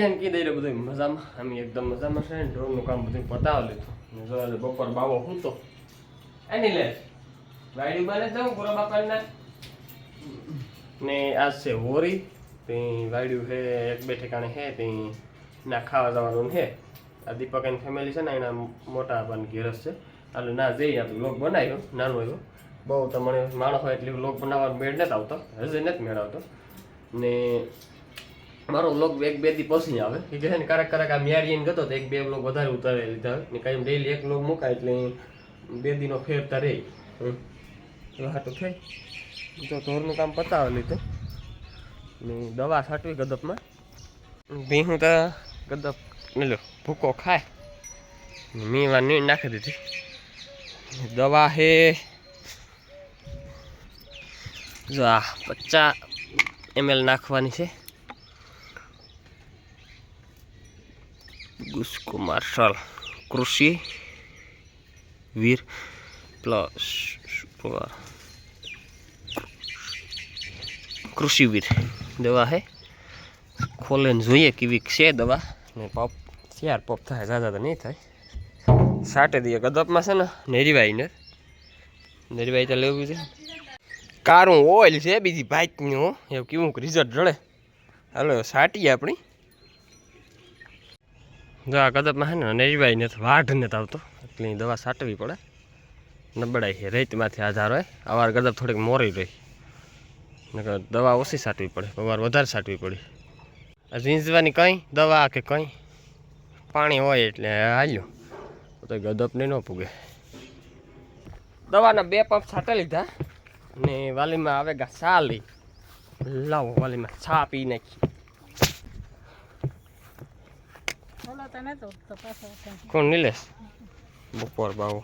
રામ કહી દઈએ, બધું મજામાં? અમે એકદમ મજામાં છે ને? ડ્રોનનું કામ બધું પતાવી લીધું. બપોર બાવો હું તો એની લે. ગાડી બને જાઉં પૂરા બાપાના ને આજ છે હોરી. ત્યાં વાયડ્યું છે, એક બે ઠેકાણે છે, ત્યાં ના ખાવા જવાનું છે. આ દીપક એની ફેમિલી છે ને, એના મોટા બાપાની ઘેરસ છે. એટલે ના જઈ આપણે લોક બનાવ્યો, નાનો એવો. બહુ તમને માણસ હોય એટલે લોક બનાવવાનો મેળ નથી આવતો, હજી નથી મેળ આવતો. ને મારો વ્લોગ એક બે દી પછી આવે. કે છે ને કારક કારક આ મ્યારીને ગતો તો એક બે વ્લોગ વધારે ઉતારી લીધા. ને કાંઈ ડેલી એક વ્લોગ મુકાય એટલે બે દીનો ફેરતા રહે હાટું થઈ જો ઢોરનું કામ પતાવે લીધું. ને દવા છાંટવી ગદપમાં. ભીહું તો ગદપ લો ભૂકો ખાય. ને મેં વાર નીણ નાખી દીધી. દવા હે. જો આ પચાસ એમએલ નાખવાની છે. ગુસ્કો માર્શલ કૃષિ વીર પ્લસ કૃષિ વીર દવા હે ખોલે ને જોઈએ કેવી છે દવા ને પપ ચાર પપ થાય ઝાઝા તો નહીં થાય સાટે દઈએ ગદપમાં છે ને નેરીવાઈ ને નેરીવાઈ તો લેવું છે કારું ઓઇલ છે બીજી બાઇકની એવું કેવું રિઝલ્ટ રડે હાલો સાટીએ આપણી આ કદપમાં છે ને નેરીવાઈ નથી વાઢ નથી આવતો. એટલે દવા સાટવી પડે. નબળાઈ છે, રેતમાંથી આધાર હોય. અવાર ગદપ થોડીક મોરી રહી. નકર દવા ઓછી સાટવી પડે. અવાર વધારે સાટવી પડી. આ ઝીંઝવાની કંઈ? દવા કે કંઈ? પાણી હોય એટલે હાલ્યું. તો ગદપને ન પૂગે. દવાના બે પંપ છાંટી લીધા. ને વાલીમાં આવે ગા સાલી. લાવો વાલીમાં છા પી નાખી. કોણ નિલેશ બપોર બાવો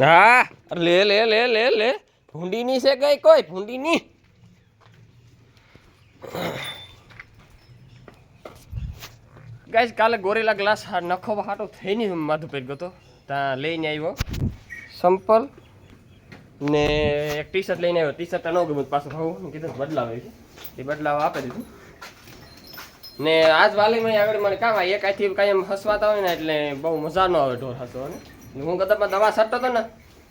હા લે લે લે લે લે ભૂંડીની છે કઈ કોઈ ભૂંડીની ગાઈસ કાલે ગોરેલા ગ્લાસ નખો હાટો થઈને માથું ગયો તો. ત્યાં લઈને આવ્યો. સંપલ ને એક ટી શર્ટ લઈને આવ્યો. ટી શર્ટ ન ગમ્યું પાછું ખાવું કીધું બદલાવે છે એ બદલાવ આપી દીધું. ને આજ વાલીમાં આગળ મને કામ એક આથી કાંઈ હસવાતા હોય ને એટલે બહુ મજા ન આવે ઢોર હસવો ને હું કદાચ દવા સટતો હતો ને,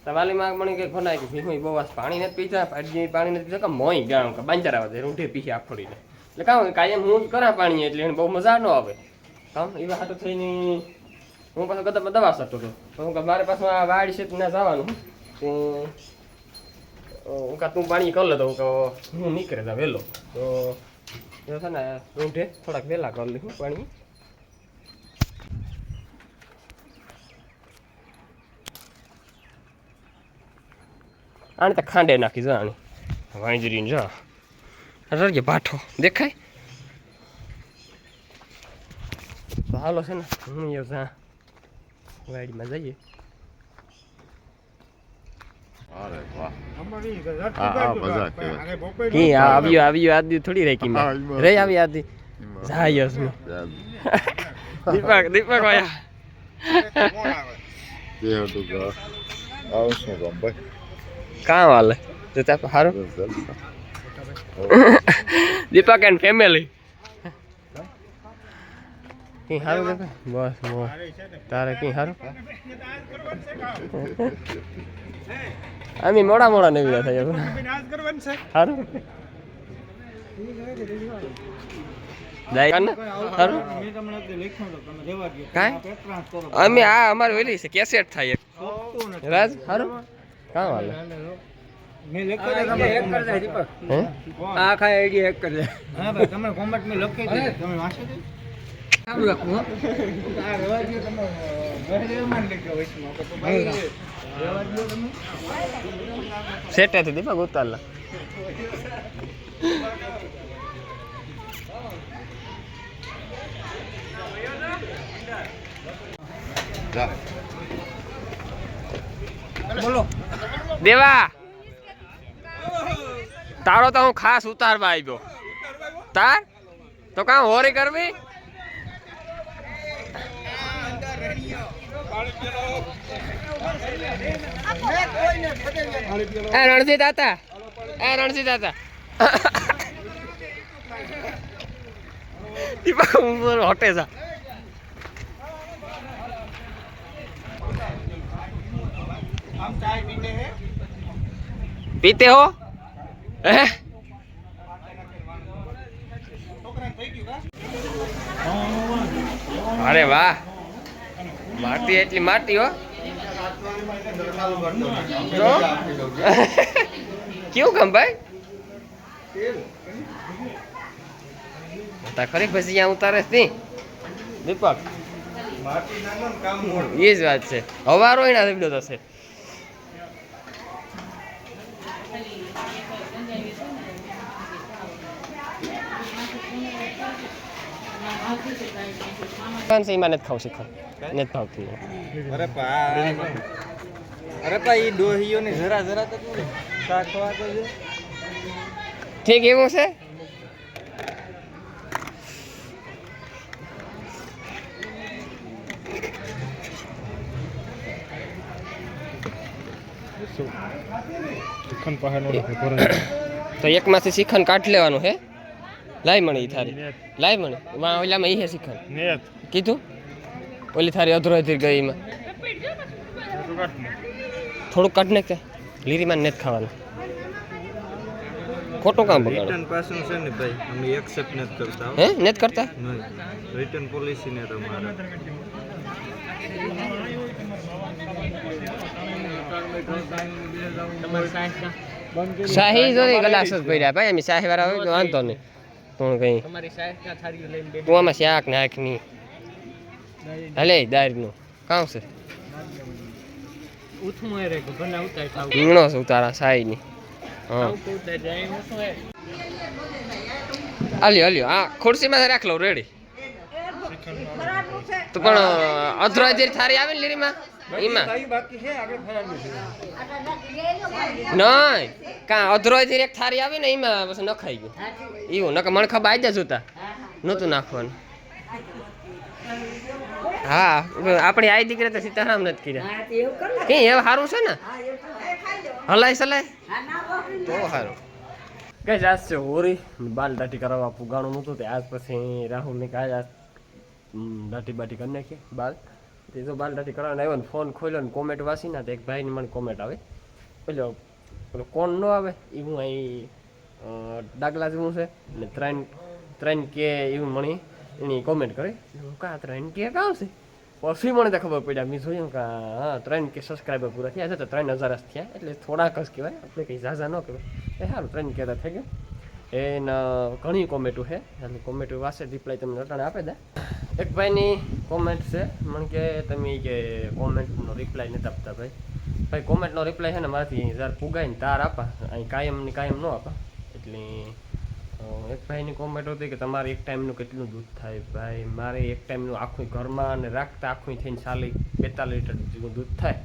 તો વાલીમાં મને કંઈક ભણાય કે ભીમું બહુ પાણી નથી પીતા પાણી પાણી નથી પીતા કે મોય ગામ કે બાંજર આવે રૂંઢે પીસી આફોડીને. એટલે કામ કાયમ હું કરા પાણી એટલે એને બહુ મજા ન આવે. કામ એવા હાટું થઈને હું પાછો કદાચ દવા સટતો હતો. તો હું કે મારે પાછું આ વાડી છે ત્યાં જવાનું. તો હું કા તું પાણી કરી લેતો કે હું નીકળે તા વહેલો. તો એ છે ને, રૂંઢે થોડાક વહેલા કરી લીધું પાણી. આને તો ખાંડે નાખી જા આની. વાંજરીને જા. રળગે ભાઠો, દેખાય? તો હાલો છે ને, હું વાડીમાં જઈએ અરે વાહ હા, મજાક. આવ્યો. આવ્યો આદી થોડી રહી કી હા, આવી આદી દીપક દીપક આવું? શું કામ ભાઈ. કામ હાલે તો તાપ હારું દીપક એન્ડ ફેમિલી કી હારું દીપક બસ બસ. તારે કઈ હારું? આમી મોડા મોડા નવી થાય હારું? જાય ને હારું અમે આ અમારે વેલી છે કેસેટ થાય એક. રાજ મેં લખી દે એક કરી દીપક હે આખા આઈડિયા એક કરી હા ભાઈ તમે કોમેન્ટમાં લખી દે તમે વાંચી દે રાખવું દીપક ઉતારલા બોલો. દેવા! તારો તો હું ખાસ ઉતારવા આવ્યો. તાર? તો કાં હોરી કરવી? હતા એ રણજીત હતા દીપક ઉપર હોટે જા પીતે હો? કા અરે વાહ. માટી એટલી માટી હો. જો. કેવું કામ ભાઈ? તા ખરી પછી અહીંયા ઉતારે નહીં? દીપક. માટી નાનો ને કામ મોડું એ જ વાત છે. હવારો એના દીવડો થશે. છે એમાં નથી ખાવું શીખો નથી ભાવતી. અરે પા અરે ભાઈ ઈ ડોહીઓની જરા જરા તો તું તો છે ઠીક એવું છે? તો એકમાંથી શિખન કાઢ લેવાનું હે? લાઈ મણી થારી લાઈ મણી. વા ઓલામાં ઈ હે શીખન કીધું? ઓલી થારી અધરો અધીર ગઈ એમાં. થોડુંક કાઢ નાખ લીરીમાં નથી ખાવાનું. ખોટું કામ બગાડો. રિટર્ન પાસું છે ને ભાઈ અમે એક્સેપ્ટ નથી કરતા હે. નથી કરતા? નહીં. રિટર્ન પોલિસી ને તમારે શાહી જો ગ્લાસ જ ભર્યા ભાઈ અમે શાહી વાળા હોય તો વાંધો નહીં. પણ કઈ. તું આમાં શાક નાખની હલે દારીનું. કામ છે. ઈણો છે ઉતારા શાહીની હા. આલ્યો હાલ્યો આ ખુરશીમાં રાખ લઉં રેડી તો પણ અધરો જે થારી આવે ને લીરીમાં? એમાં? બાકી છે નહીં. કા અધરો જે એક થારી આવે ને એમાં પછી નખાઈ ગયું. એવું નકર મણખા બાઈ જ જોતા. નહોતું નાખવાનું. હા આપણી આઈ દીકરી તો સીતારામ નથી કર્યા કઈ એ સારું છે ને? હલાય સલાય? તો સારું કઈ આજ છે હોરી. બાલ દાટી કરાવવા પુગાણું નહોતું તે આજ પછી રાહુલ ને કાંઈ આજ દાટી બાટી કરી નાખી બાલ. તે જો બાલ દાટી કરવાને આવ્યો ને ફોન ખોલ્યો ને કોમેન્ટ વાંચી ના તો એક ભાઈની મને કોમેન્ટ આવે. પેલો પેલો કોણ ન આવે? એ હું અહીં ડાગલા જેવું છે? ને ત્રણ ત્રણ કે એવું મણી. એની કોમેન્ટ કરી. કા ત્રણ કે કા આવશે? પછી મને તો ખબર પડ્યા મેં જોયું કે, હા, ત્રણ કે સબસ્ક્રાઈબર પૂરા થયા છે, તો ત્રણ હજાર જ થયા. એટલે થોડાક જ કહેવાય, આપણે કંઈ ઝાઝા ન કહેવાય. એ સારું ત્રણ કહેતા થઈ ગયું. એના ઘણી કોમેન્ટો છે. અને કોમેન્ટો વાસે રિપ્લાય તમને રટણ આપે દે. એક ભાઈની કોમેન્ટ છે, મને કે, તમે કે કોમેન્ટનો રિપ્લાય નથી આપતા ભાઈ. ભાઈ, કોમેન્ટનો રિપ્લાય છે ને, મારાથી જ્યારે પુગાય ને તાર આપા. અહીં કાયમની કાયમ ન આપા. એટલે એક ભાઈની કોમેન્ટ હતી કે તમારે એક ટાઈમનું કેટલું દૂધ થાય ભાઈ? મારે એક ટાઈમનું આખું ઘરમાં અને રાખતા આખું થઈને ચાલી બેતાલીસ લીટર જેવું દૂધ થાય.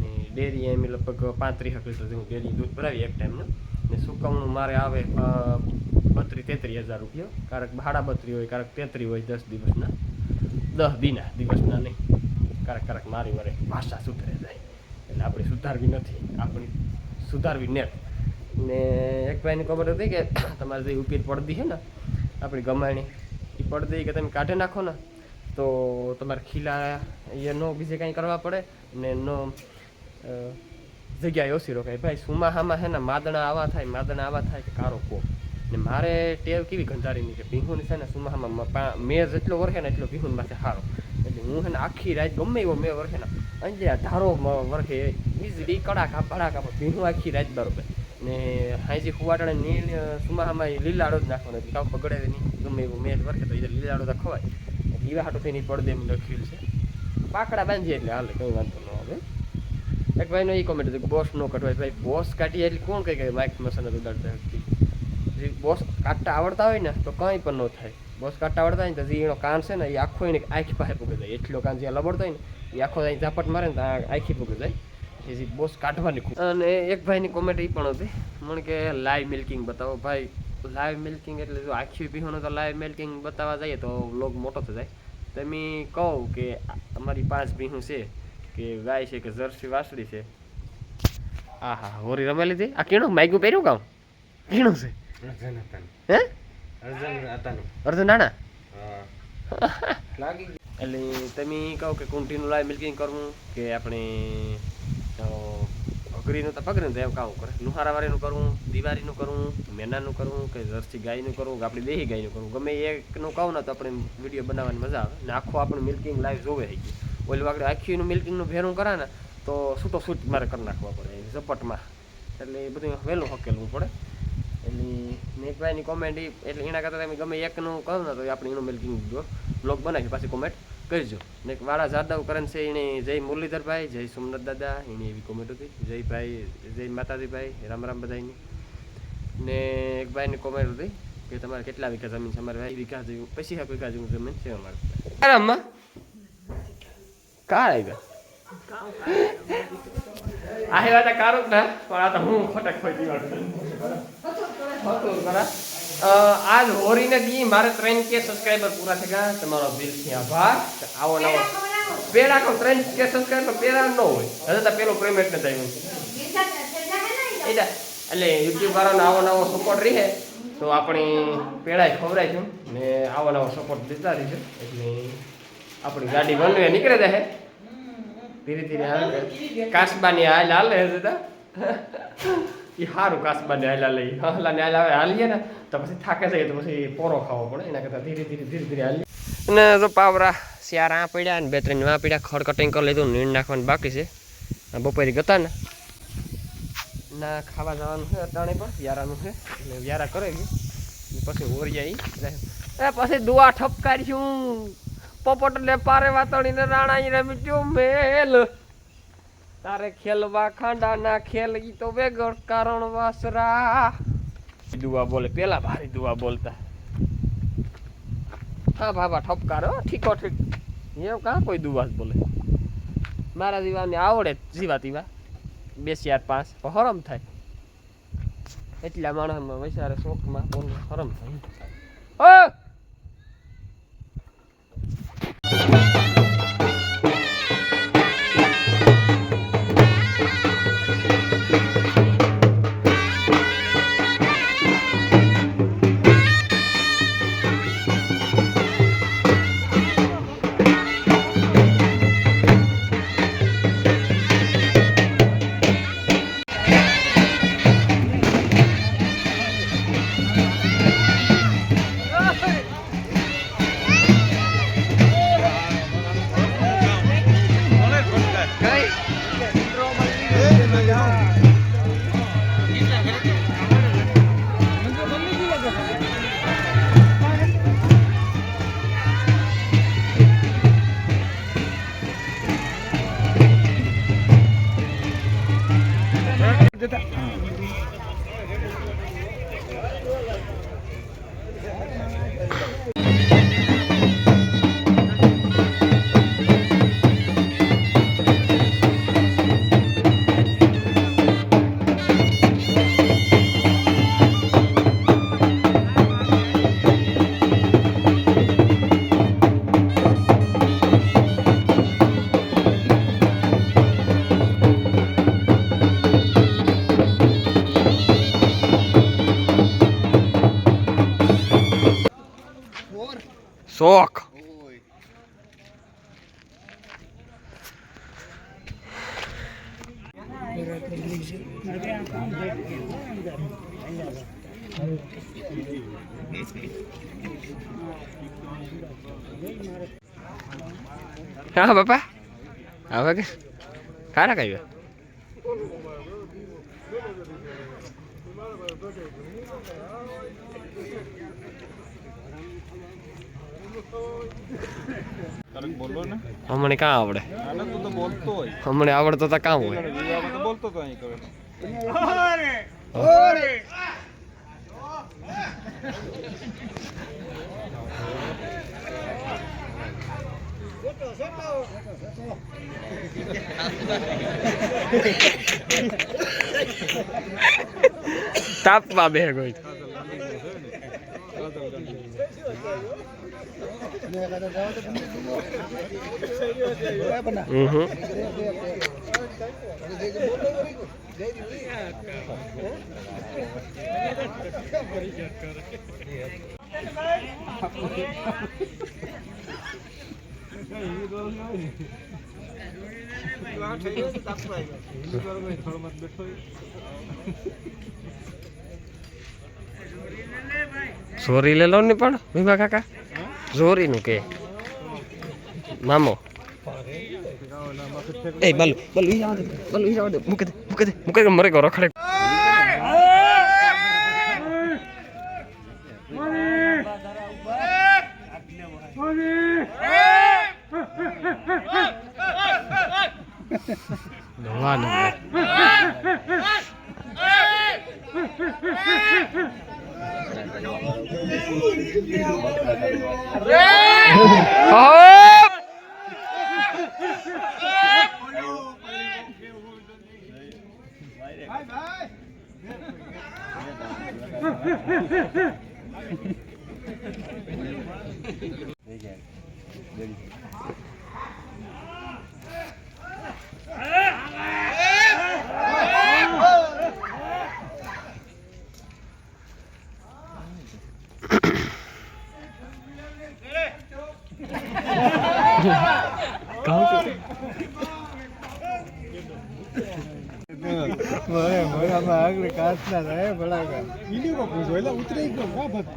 ને ડેરી એમ લગભગ પાંત્રીસ લીટર જેવું ડેરી દૂધ ભરાવી એક ટાઈમનું. ને સુકવણું મારે આવે બત્રીસ તેત્રીસ હજાર રૂપિયા. ક્યારેક ભાડા બત્રી હોય ક્યારેક તેત્રી હોય દસ દિવસના. દસ દિના દિવસના નહીં. ક્યારેક ક્યારેક મારી મારે ભાષા સુધરે જાય. એટલે આપણે સુધારવી નથી. આપણી સુધારવી ને ને એક ભાઈની ખબર હતી કે તમારે જે ઉપીર પડદી છે ને, આપણી ગમાણી એ પડદી કે તમે કાઢી નાખો ને, તો તમારે ખીલા એ નો બીજે કાંઈ કરવા પડે ને નો જગ્યાએ ઓછી રોકાય. ભાઈ, સુમાહામાં છે ને માદણા આવા થાય, માદણા આવા થાય કે કારો કો ને મારે ટેવ કેવી ગંધારીની કે ભીહુની છે ને સુમાહામાં મ- જેટલો વરખે ને એટલો ભીહુન માથે સારો એટલે હું છે ને આખી રાત ગમે એવો મેં વરખે ને અંજે ધારો વરખે કડાક કડાકા આપણે ભીહું આખી રાત બરોબર. ને હાઈજી ફુવાટાણે નીલ સુમાહામાં લીલાડો જ નાખવાનો એટલે કાંઈ બગડે નહીં. ગમે એવું મેં વર્કે તો એ લીલાડો તો ખવાય. દીવા હાટું થઈને પડદે એમ લખ્યું છે. પાકડા બાંધીએ એટલે હાલે, કંઈ વાંધો ન આવે. એક ભાઈનો એ કોમેન્ટ હતું બોસ ન કટવાય ભાઈ, બોસ કાઢીએ એટલે કોણ કંઈ કંઈ માઇક મસાલા ઉડાડતા જે બોસ કાઢતા આવડતા હોય ને, તો કંઈ પણ ન થાય. બોસ કાઢતા આવડતા હોય ને તો જે એનો કાન છે ને એ આખો એને આખી પાસે પૂગે જાય. એટલો કાન જ્યાં લબડતો હોય ને એ આખો ઝાપટ મારે ને તો આંખી આખી પૂગે જાય. એ બોસ કાઢવાની અને એક ભાઈની કોમેન્ટ એ પણ હતી. મને કે લાઈવ મિલ્કિંગ બતાવો ભાઈ. લાઈવ મિલ્કિંગ એટલે જો આખી પીવાનું તો લાઈવ મિલ્કિંગ બતાવવા જઈએ તો લોગ મોટો થઈ જાય. તમે કહો કે અમારી પાંચ ભીહું છે. કે ગાય છે કે જર્સી વાસળી છે. આ હા હોરી રમે લીધી? આ કીણું? માઇકું પહેર્યું કામ કીણું છે? હે? અર્ધ નાના? એટલે તમે કહો કે કુંટીનું લાઈવ મિલ્કિંગ કરવું કે આપણે અ, અઘરીનું તો પગરીનું તો એમ કામ કરે. લુહારાવાળીનું કરવું દિવાળીનું કરવું મેનાનું કરવું કે જર્સી ગાયનું કરવું કે આપણી દેહી ગાયનું કરવું ગમે એકનું કહું ને તો આપણે વીડિયો બનાવવાની મજા આવે. ને આખું આપણું મિલ્કિંગ લાઈવ જોવે થઈ ગયું. ઓલું આપણે આખીનું મિલ્કિંગનું ભેરું કરે ને તો છૂટો છૂટ મારે કરી નાખવા પડે ઝપટમાં. એટલે એ બધું વહેલું હકેલવું પડે. એટલે નેકભાઈની કોમેન્ટ એટલે એના કરતાં તમે ગમે એકનું કહો ને તો આપણે એનું મિલ્કિંગ બ્લોગ બનાવી પાછી કોમેન્ટ કરજો. ને વાળા જાદવ કરન છે, એને જય મુરલીધરભાઈ, જય સોમનાથ દાદા એણે એવી કોમેન્ટ હતી. જય ભાઈ, જય માતાજીભાઈ, રામ રામ બધાની ને એક ભાઈની કોમેન્ટ હતી કે તમારે કેટલા વીઘા જમીન છે? અમારે ભાઈ વીઘા જેવું પછી એક વીઘા જેવું જમીન છે અમારે. આરામમાં કાર આવ્યા આ વાત કારું ના, પણ આ તો હું ખોટક ખોઈ દીવાડું હતું ખરા? આજ હોરીને દી મારે ત્રણ કે સબસ્ક્રાઇબર પૂરા થઈ ગયા તમારો દિલથી આભાર. આવો નવો. પેલા કહું ત્રણ કે સબસ્ક્રાઇબર પેલા ન હોય. હવે તો પેલો પેમેન્ટ નથી આવ્યું. એટલે એટલે યુટ્યુબ વાળાનો આવો નવો સપોર્ટ રહે. તો આપણી પેડાય ખવડાય છે ને આવો નવો સપોર્ટ દેતા રહીશું એટલે આપણી ગાડી બનવે નીકળે દે ધીરે ધીરે હાલ. કાસબાની હાલ હાલે દાદા એ સારું કાસબાને હાલ લઈ. હલાને હાલ હાલીએ ને, તો પછી થાકે જાય તો પછી પોરો ખાવો પડે. એના કરતાં ધીરે ધીરે ધીરે ધીરે હાલીએ. અને જો પાવરા શિયાર આ પડ્યા ને, બે ત્રણ આ પડ્યા, ખડ કટિંગ કરી લીધું નીણ નાખવાનું બાકી છે. બપોરે ગતા ને. ના, ખાવા જવાનું છે અટાણે પણ, વ્યારાનું છે, એટલે વ્યારા કરે પછી ઓરિયા એ પછી દુઆ ઠપકારીશું. પોપટ ને પારે વાતણી ને રાણા મેલ. તારે ખેલવા ખાંડા ના ખેલ ઈ તો વેગળ કારણ વાસરા. દુવા બોલે પેલા ભારી દુવા બોલતા. હા બાબા ઠપકાર હો ઠીકો ઠીક. એવું કા? કોઈ દુવા જ બોલે. મારા જીવાને આવડે જીવા તીવા બે ચાર પાંચ હરમ થાય. એટલા માણસમાં વૈસારે શોખમાં બોલે હરમ થાય. ઓ શોખ હા બાપા હવે કે ખારા કઈ બોલો ને હમણે કાં આવડે? હમણે આવડતો તો કામ હોય? બોલતો તો અહીં કરે. તાપમાં બે કોઈ. સોરી લે લો ને પણ ભીમા કાકા. સોરી નું કે? મામો. એ બલુ બલુ ઈ જવા દે બલુ ઈ જવા દે મૂકી દે મૂકી દે મૂકી મરે ગયો રખડે. નવા Yeah. ભલે ભલામાં આગળ કાચના રહે ભલાકા ઈડીમાં પૂછો એટલે ઉતરે ગયો કા ભત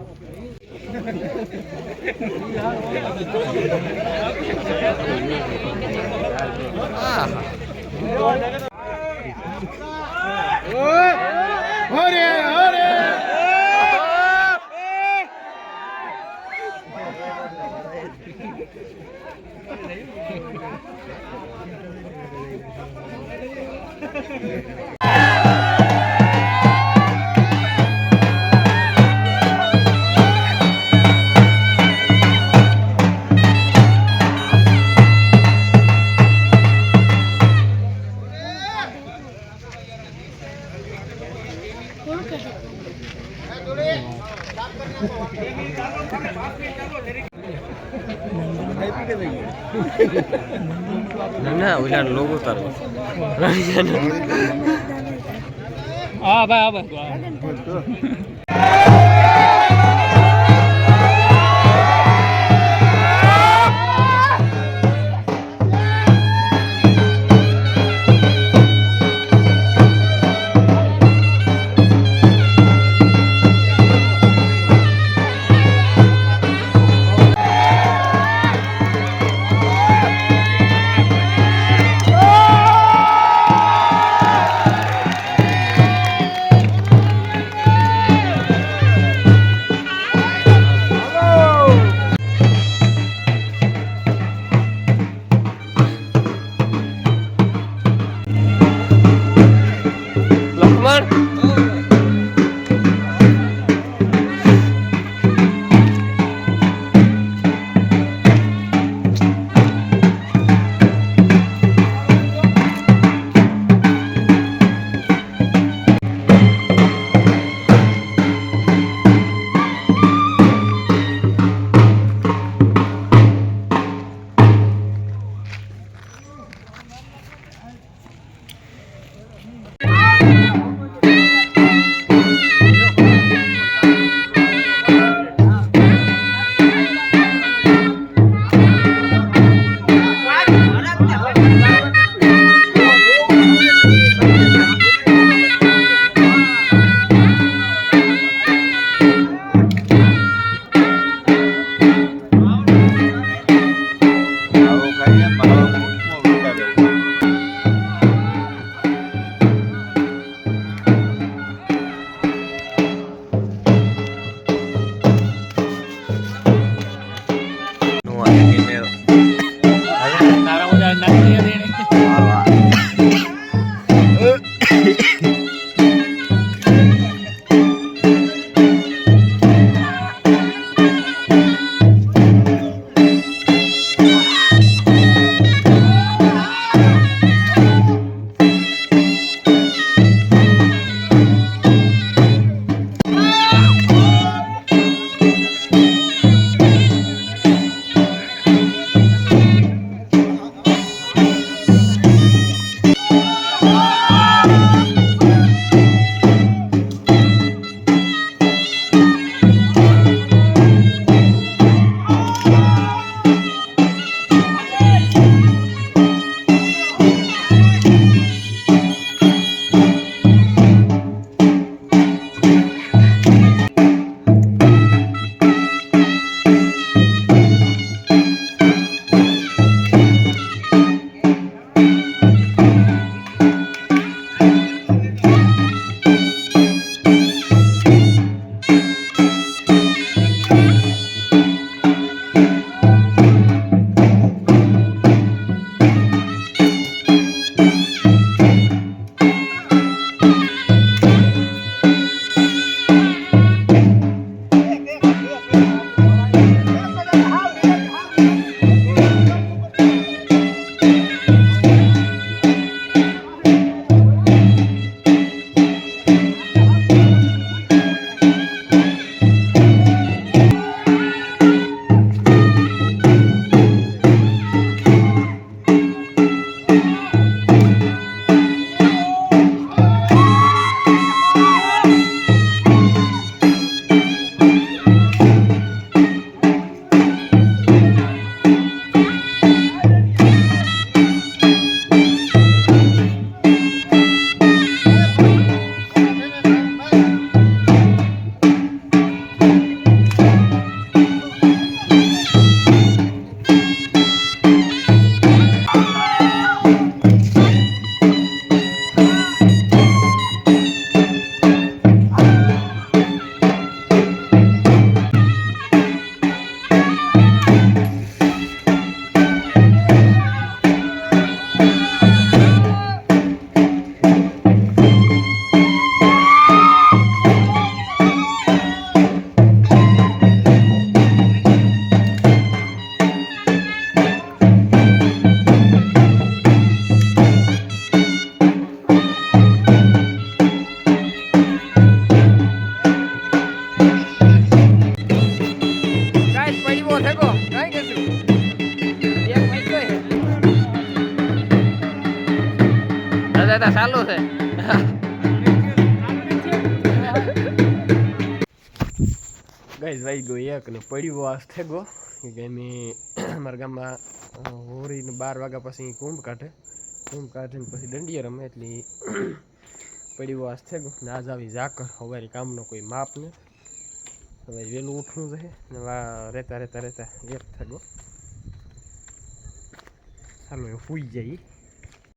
હા ભાઈ હા ભાઈ. પડ્યું વાસ થઈ ગયો કે અમે અમારા ગામમાં હોરીને બાર વાગ્યા પછી કુંભ કાઢે. કુંભ કાઢીને પછી દંડિયા રમે એટલે પડ્યું વાસ થઈ ગયો ને આજ આવી ઝાકર. હવારી કામનો કોઈ માપ ને. હવે વહેલું ઉઠવું છે. ને રહેતા રહેતા રહેતા એક થઈ ગયો ચાલો એ સુઈ જઈએ